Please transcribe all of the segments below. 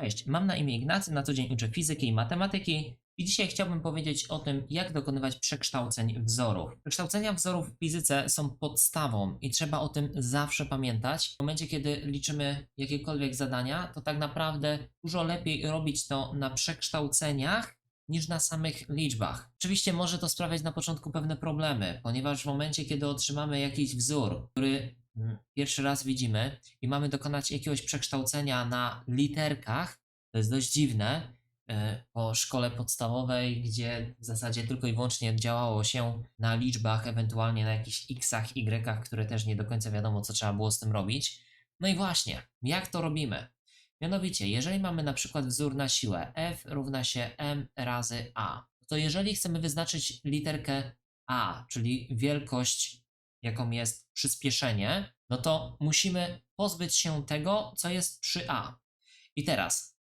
Cześć, mam na imię Ignacy, na co dzień uczę fizyki i matematyki i dzisiaj chciałbym powiedzieć o tym, jak dokonywać przekształceń wzorów. Przekształcenia wzorów w fizyce są podstawą i trzeba o tym zawsze pamiętać. W momencie, kiedy liczymy jakiekolwiek zadania, to tak naprawdę dużo lepiej robić to na przekształceniach niż na samych liczbach. Oczywiście może to sprawiać na początku pewne problemy, ponieważ w momencie, kiedy otrzymamy jakiś wzór, który pierwszy raz widzimy i mamy dokonać jakiegoś przekształcenia na literkach, to jest dość dziwne. e, Po szkole podstawowej, gdzie w zasadzie tylko i wyłącznie działało się na liczbach, ewentualnie na jakichś xach, y, które też nie do końca wiadomo, co trzeba było z tym robić. No i właśnie, jak to robimy? Mianowicie, jeżeli mamy na przykład wzór na siłę f równa się m razy a, to jeżeli chcemy wyznaczyć literkę a, czyli wielkość, jaką jest przyspieszenie, no to musimy pozbyć się tego, co jest przy a. I teraz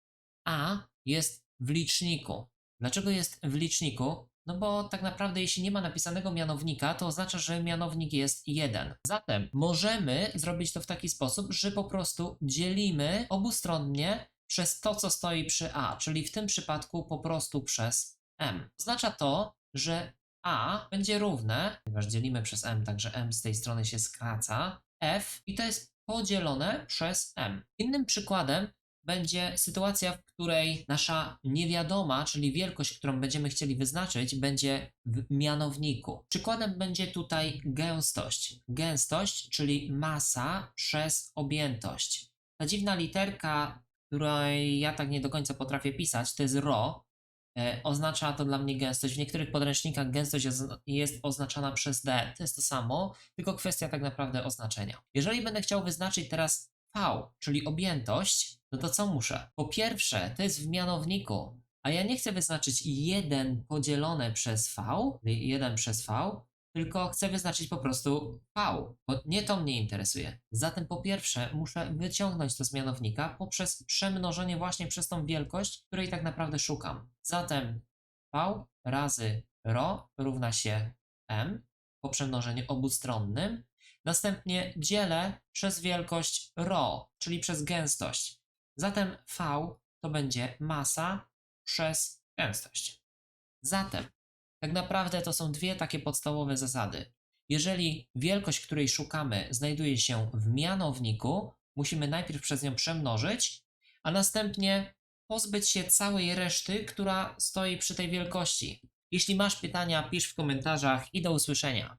a jest w liczniku. Dlaczego jest w liczniku? No bo tak naprawdę jeśli nie ma napisanego mianownika, to oznacza, że mianownik jest 1. Zatem możemy zrobić to w taki sposób, że po prostu dzielimy obustronnie przez to, co stoi przy a, czyli w tym przypadku po prostu przez m. Oznacza to, że a będzie równe, ponieważ dzielimy przez m, także m z tej strony się skraca, f i to jest podzielone przez m. Innym przykładem będzie sytuacja, w której nasza niewiadoma, czyli wielkość, którą będziemy chcieli wyznaczyć, będzie w mianowniku. Przykładem będzie tutaj gęstość. Gęstość, czyli masa przez objętość. Ta dziwna literka, której ja tak nie do końca potrafię pisać, to jest rho. E, oznacza to dla mnie gęstość. W niektórych podręcznikach gęstość jest, oznaczana przez D. To jest to samo, tylko kwestia tak naprawdę oznaczenia. Jeżeli będę chciał wyznaczyć teraz V, czyli objętość, no to co muszę? Po pierwsze, to jest w mianowniku, a ja nie chcę wyznaczyć 1 podzielone przez V, 1 przez V, tylko chcę wyznaczyć po prostu V, bo nie to mnie interesuje. Zatem po pierwsze muszę wyciągnąć to z mianownika poprzez przemnożenie właśnie przez tą wielkość, której tak naprawdę szukam. Zatem V razy ρ równa się m po przemnożeniu obustronnym. Następnie dzielę przez wielkość ρ, czyli przez gęstość. Zatem V to będzie masa przez gęstość. Zatem, tak naprawdę to są dwie takie podstawowe zasady. Jeżeli wielkość, której szukamy, znajduje się w mianowniku, musimy najpierw przez nią przemnożyć, a następnie pozbyć się całej reszty, która stoi przy tej wielkości. Jeśli masz pytania, pisz w komentarzach i do usłyszenia.